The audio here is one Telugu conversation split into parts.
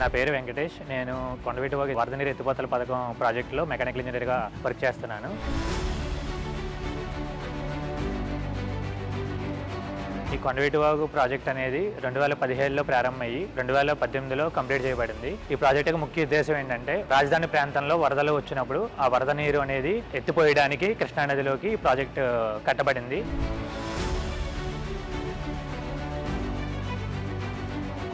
నా పేరు వెంకటేష్. నేను కొండవీటి వరద నీరు ఎత్తిపోతల పథకం ప్రాజెక్టులో మెకానికల్ ఇంజనీర్గా వర్క్ చేస్తున్నాను. ఈ కొండవీటి వాగు ప్రాజెక్ట్ అనేది రెండు వేల పదిహేడులో ప్రారంభమయ్యి రెండు వేల పద్దెనిమిదిలో కంప్లీట్ చేయబడింది. ఈ ప్రాజెక్ట్ యొక్క ముఖ్య ఉద్దేశం ఏంటంటే రాజధాని ప్రాంతంలో వరదలు వచ్చినప్పుడు ఆ వరద నీరు అనేది ఎత్తిపోయడానికి కృష్ణానదిలోకి ఈ ప్రాజెక్ట్ కట్టబడింది.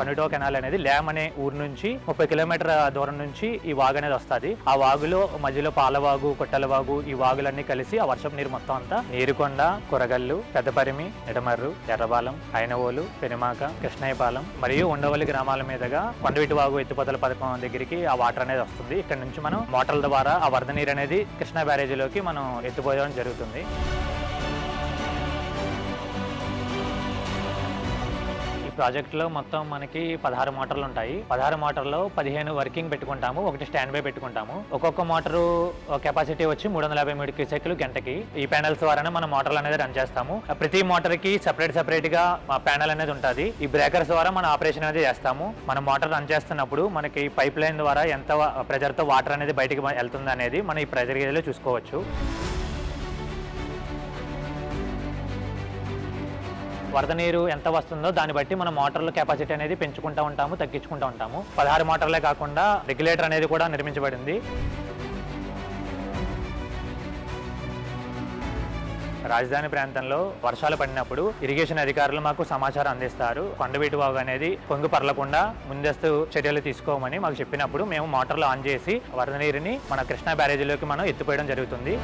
పనిటో కెనాల్ అనేది ల్యామ్ అనే ఊరు నుంచి ముప్పై కిలోమీటర్ దూరం నుంచి ఈ వాగు అనేది వస్తుంది. ఆ వాగులో మధ్యలో పాలవాగు కొట్టలవాగు ఈ వాగులన్నీ కలిసి ఆ వర్షపు నీరు మొత్తం అంతా నీరుకొండ కొరగల్లు పెద్దపరిమి ఎడమర్రు ఎర్రబాలం ఐనవోలు పెనుమాక కృష్ణయ్యపాలెం మరియు ఉండవల్లి గ్రామాల మీదుగా కొండవిటి వాగు ఎత్తిపోతల పథకం దగ్గరికి ఆ వాటర్ అనేది వస్తుంది. ఇక్కడ నుంచి మనం మోటార్ల ద్వారా ఆ వరద నీరు అనేది కృష్ణా బ్యారేజీలోకి మనం ఎత్తిపోయడం జరుగుతుంది. ప్రాజెక్ట్లో మొత్తం మనకి పదహారు మోటార్లు ఉంటాయి. పదహారు మోటార్లో పదిహేను వర్కింగ్ పెట్టుకుంటాము. ఒకటి స్టాండ్ బై పెట్టుకుంటాము. ఒక్కొక్క మోటారు కెపాసిటీ వచ్చి మూడు వందల యాభై మూడు క్యూసెక్లు గంటకి. ఈ ప్యానల్స్ ద్వారానే మనం మోటార్లు అనేది రన్ చేస్తాము. ప్రతి మోటార్కి సెపరేట్ సెపరేట్గా ప్యానల్ అనేది ఉంటుంది. ఈ బ్రేకర్స్ ద్వారా మనం ఆపరేషన్ అనేది చేస్తాము. మనం మోటార్ రన్ చేస్తున్నప్పుడు మనకి పైప్ లైన్ ద్వారా ఎంత ప్రెజర్తో వాటర్ అనేది బయటకు వెళ్తుంది అనేది మనం ఈ ప్రెజర్ గేజ్లో చూసుకోవచ్చు. వరద నీరు ఎంత వస్తుందో దాన్ని బట్టి మనం మోటార్ల కెపాసిటీ అనేది పెంచుకుంటూ ఉంటాము తగ్గించుకుంటూ ఉంటాము. పదహారు మోటార్లే కాకుండా రెగ్యులేటర్ అనేది కూడా నిర్మించబడింది. రాజధాని ప్రాంతంలో వర్షాలు పడినప్పుడు ఇరిగేషన్ అధికారులు మాకు సమాచారం అందిస్తారు. కొండవీటి వాగు అనేది పొంగు పరలకుండా ముందస్తు చర్యలు తీసుకోమని మాకు చెప్పినప్పుడు మేము మోటార్లు ఆన్ చేసి వరద నీరుని మన కృష్ణా బ్యారేజీలోకి మనం ఎత్తిపోయడం జరుగుతుంది.